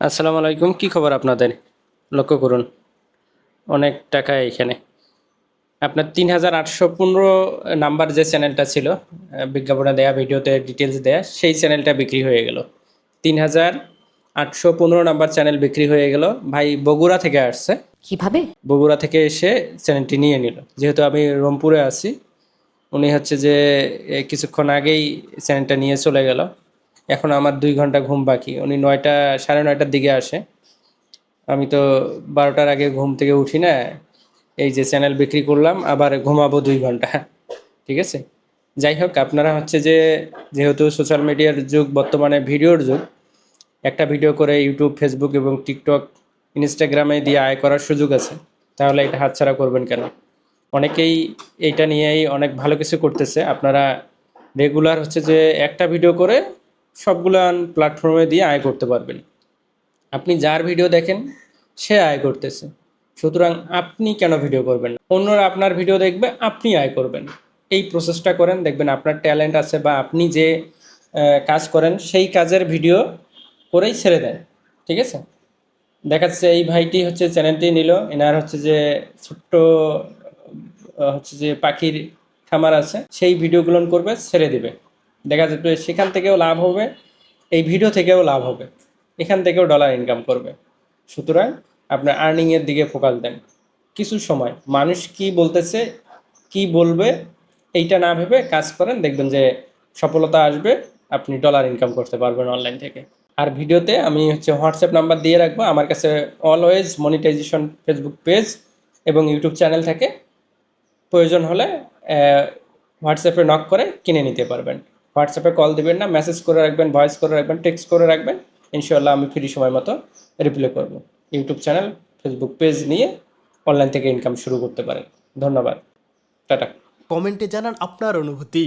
আসসালামু আলাইকুম কি খবর আপনাদের? লক্ষ্য করুন অনেক টাকা এখানে আপনার তিন হাজার আটশো পনেরো নাম্বার যে চ্যানেলটা ছিল বিজ্ঞাপনে দেয়া ভিডিওতে ডিটেলস দেয়া সেই চ্যানেলটা বিক্রি হয়ে গেল। তিন হাজার আটশো পনেরো নাম্বার চ্যানেল বিক্রি হয়ে গেল। ভাই বগুড়া থেকে আসছে। কীভাবে? বগুড়া থেকে এসে চ্যানেলটি নিয়ে নিল। যেহেতু আমি রংপুরে আছি উনি হচ্ছে যে কিছুক্ষণ আগেই চ্যানেলটা নিয়ে চলে গেল। এখন আমার দুই ঘণ্টা ঘুম বাকি। উনি নয়টা, সাড়ে নয়টার দিকে আসে। আমি তো বারোটার আগে ঘুম থেকে উঠি না, এই যে চ্যানেল বিক্রি করলাম, আবার ঘুমাবো দুই ঘণ্টা। ঠিক আছে? যাই হোক, আপনারা হচ্ছে যে, যেহেতু সোশ্যাল মিডিয়ার যুগ, বর্তমানে ভিডিওর যুগ, একটা ভিডিও করে ইউটিউব ফেসবুক এবং টিকটক ইনস্টাগ্রামে দিয়ে আয় করার সুযোগ আছে, তাহলে এটা হাতছাড়া করবেন কেন? অনেকেই এইটা নিয়েই অনেক ভালো কিছু করতেছে। আপনারা রেগুলার হচ্ছে যে একটা ভিডিও করে সবগুলান প্ল্যাটফর্মে দিয়ে আয় করতে পারবেন। আপনি যার ভিডিও দেখেন, সে আয় করতেছে। সুতরাং আপনি কেন ভিডিও করবেন না? অন্যরা আপনার ভিডিও দেখবে, আপনি আয় করবেন। এই প্রসেসটা করেন, দেখবেন আপনার ট্যালেন্ট আছে বা আপনি যে কাজ করেন, সেই কাজের ভিডিও করেই ছেড়ে দেন। ঠিক আছে? দেখা যাচ্ছে এই ভাইটি হচ্ছে চ্যানেলটি নিল, এনার হচ্ছে যে ছোট্ট হচ্ছে যে পাখির খামার আছে, সেই ভিডিওগুলো করবে, ছেড়ে দিবে। দেখা যাবে সেখান থেকেও লাভ হবে, এই ভিডিও থেকেও লাভ হবে। এখান থেকেও ডলার ইনকাম করবে। সুতরাং আপনার আর্নিংয়ের দিকে ফোকাস দেন। কিছু সময় মানুষ কি বলতেছে, কি বলবে, এইটা না ভেবে কাজ করেন, দেখবেন যে সফলতা আসবে, আপনি ডলার ইনকাম করতে পারবেন অনলাইন থেকে। আর ভিডিওতে আমি হচ্ছে হোয়াটসঅ্যাপ নাম্বার দিয়ে রাখব, আমার কাছে অলওয়েজ মনিটাইজেশন ফেসবুক পেজ এবং ইউটিউব চ্যানেল থাকে। প্রয়োজন হলে হোয়াটসঅ্যাপে নক করে কিনে নিতে পারবেন। হোয়াটসঅ্যাপে কল দেবেন না মেসেজ করে রাখবেন ভয়েস করে রাখবেন টেক্সট করে রাখবেন ইনশাল্লাহ আমি ফ্রি সময় মতো রিপ্লাই করব। ইউটিউব চ্যানেল ফেসবুক পেজ নিয়ে অনলাইন থেকে ইনকাম শুরু করতে পারেন। ধন্যবাদ। টাটা। কমেন্টে জানান আপনার অনুভূতি।